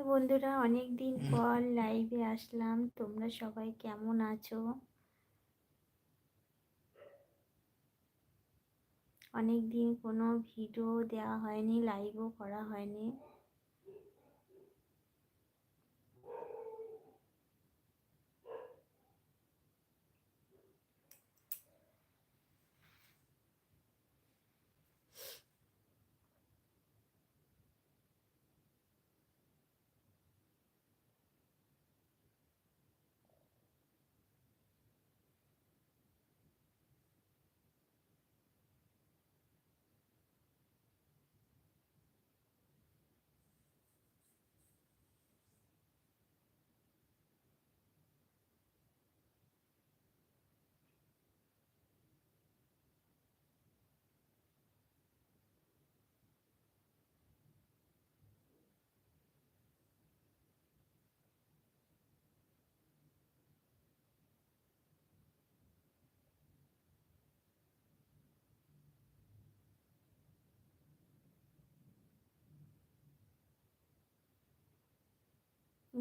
তো বন্ধুরা অনেক দিন পর লাইভে আসলাম। তোমরা সবাই কেমন আছো? অনেক দিন কোনো ভিডিও দেওয়া হয়নি লাইভও করা হয়নি।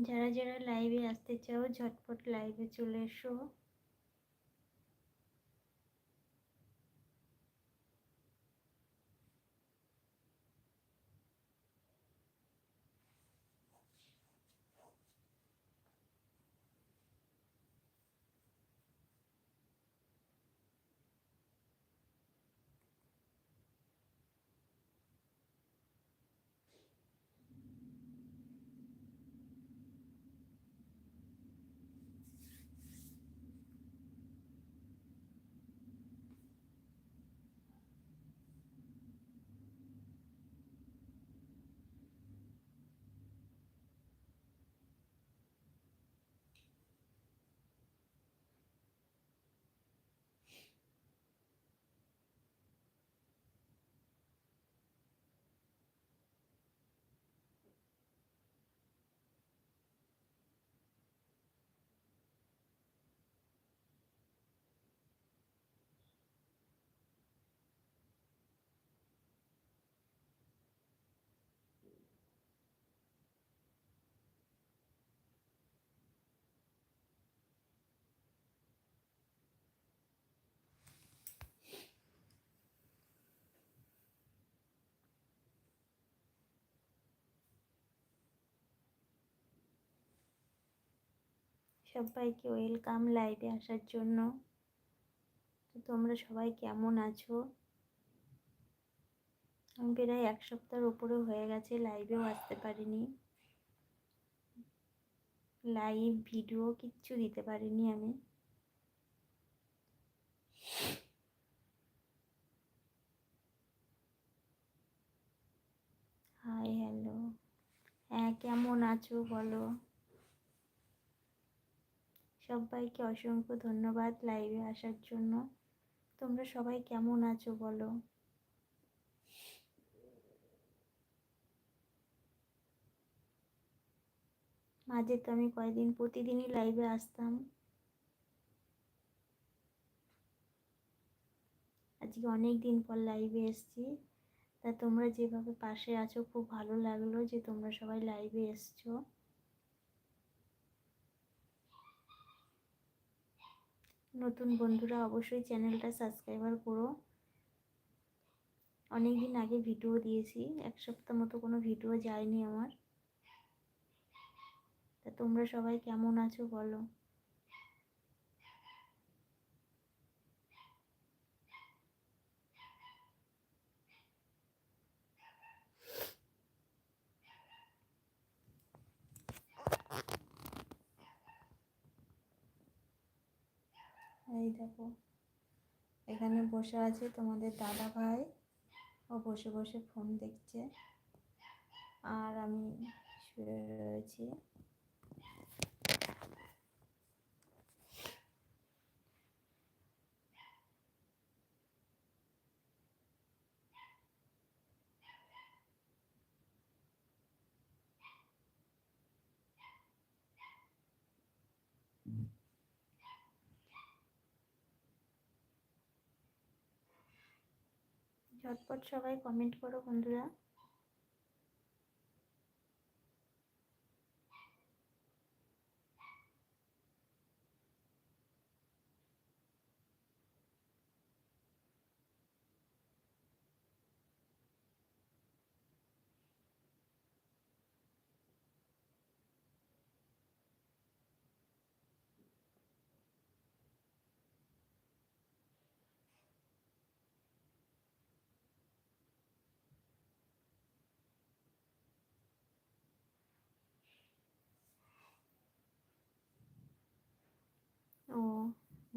যারা যারা লাইভে আসতে চাও ঝটপট লাইভে চলে এসো। সবাইকে ওয়েলকাম লাইভে আসার জন্য। তো তোমরা সবাই কেমন আছো? আমি প্রায় এক সপ্তাহের উপরে হয়ে গেছে লাইভেও আসতে পারিনি। লাইভ ভিডিও কিচ্ছু দিতে পারিনি আমি। হাই হ্যালো হ্যাঁ কেমন আছো বলো? সবাইকে অসংখ্য ধন্যবাদ লাইভে আসার জন্য। তোমরা সবাই কেমন আছো বলো? মাঝে তো আমি কয়েকদিন প্রতিদিনই লাইভে আসতাম। আজকে অনেক দিন পর লাইভে এসছি। তা তোমরা যেভাবে পাশে আছো, খুব ভালো লাগল যে তোমরা সবাই লাইভে এসছো। নতুন বন্ধুরা অবশ্যই চ্যানেলটা সাবস্ক্রাইবার করো। অনেক দিন আগে ভিডিও দিয়েছি, এক সপ্তাহ মতো কোনো ভিডিও যায়নি আমার। তা তোমরা সবাই কেমন আছো বলো? এই দেখো। এখানে বসে আছে তোমাদের দাদা ভাই ও বসে বসে ফোন দেখছে। আর আমি শুয়ে রয়েছি। ঝটপট সবাই কমেন্ট করো বন্ধুরা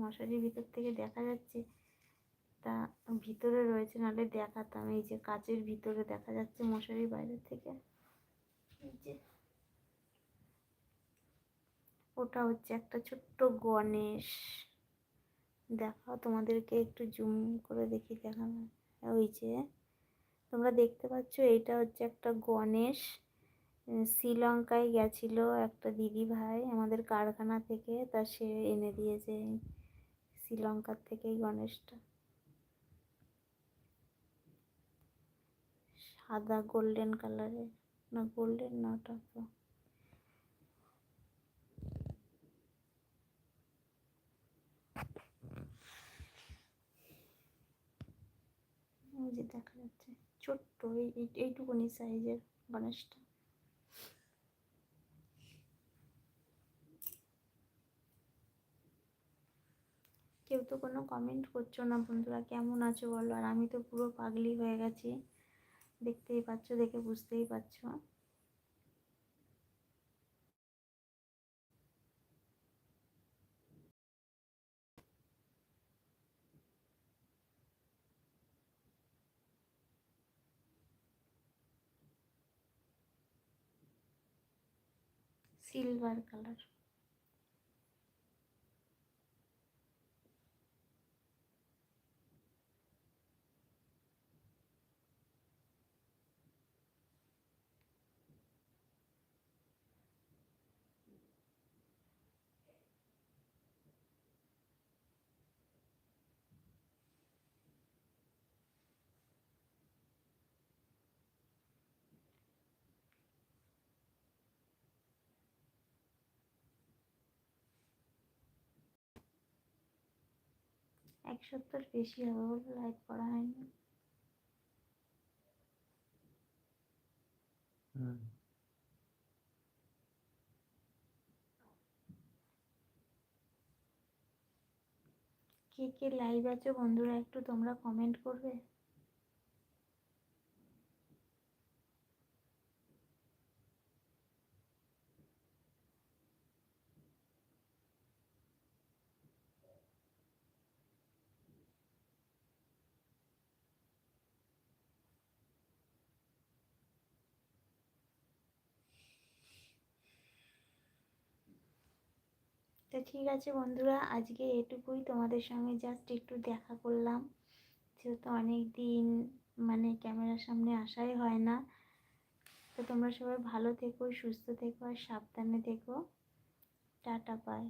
মশারির ভিতর থেকে দেখা যাচ্ছে তা ভিতরে রয়েছে, নাহলে দেখাতাম। এই যে কাচের ভিতরে দেখা যাচ্ছে মশারির বাইরে থেকে। এই যে ওটা হচ্ছে একটা ছোট্ট গণেশ। দেখাও তোমাদেরকে, একটু জুম করে দেখি দেখানো। ওই যে তোমরা দেখতে পাচ্ছ এটা হচ্ছে একটা গণেশ। শ্রীলঙ্কায় গেছিল একটা দিদি ভাই আমাদের কারখানা থেকে, তা সে এনে দিয়েছে শ্রীলঙ্কার থেকে গণেশটা। সাদা গোল্ডেন কালারের না গোল্ডেন না ওটা দেখা যাচ্ছে, ছোট্ট, এই এইটুকুনি সাইজের গণেশটা। কেউ তো কোনো কমেন্ট করছ না বন্ধুরা। কেমন আছো বলো? আর আমি তো পুরো পাগলি হয়ে গেছি। দেখতেই পাচ্ছ, দেখে বুঝতেই পারছ সিলভার কালার এক সপ্তাহ বেশি হবে বলে লাইভ করা হয়নি। কে কে লাইভ আছো বন্ধুরা একটু তোমরা কমেন্ট করবে? তো ঠিক আছে বন্ধুরা, আজকে এটুকুই তোমাদের সঙ্গে জাস্ট একটু দেখা করলাম। যেহেতু অনেক দিন মানে ক্যামেরার সামনে আসাই হয় না। তো তোমরা সবাই ভালো থেকো, সুস্থ থেকো আর সাবধানে থেকো। টাটা পাই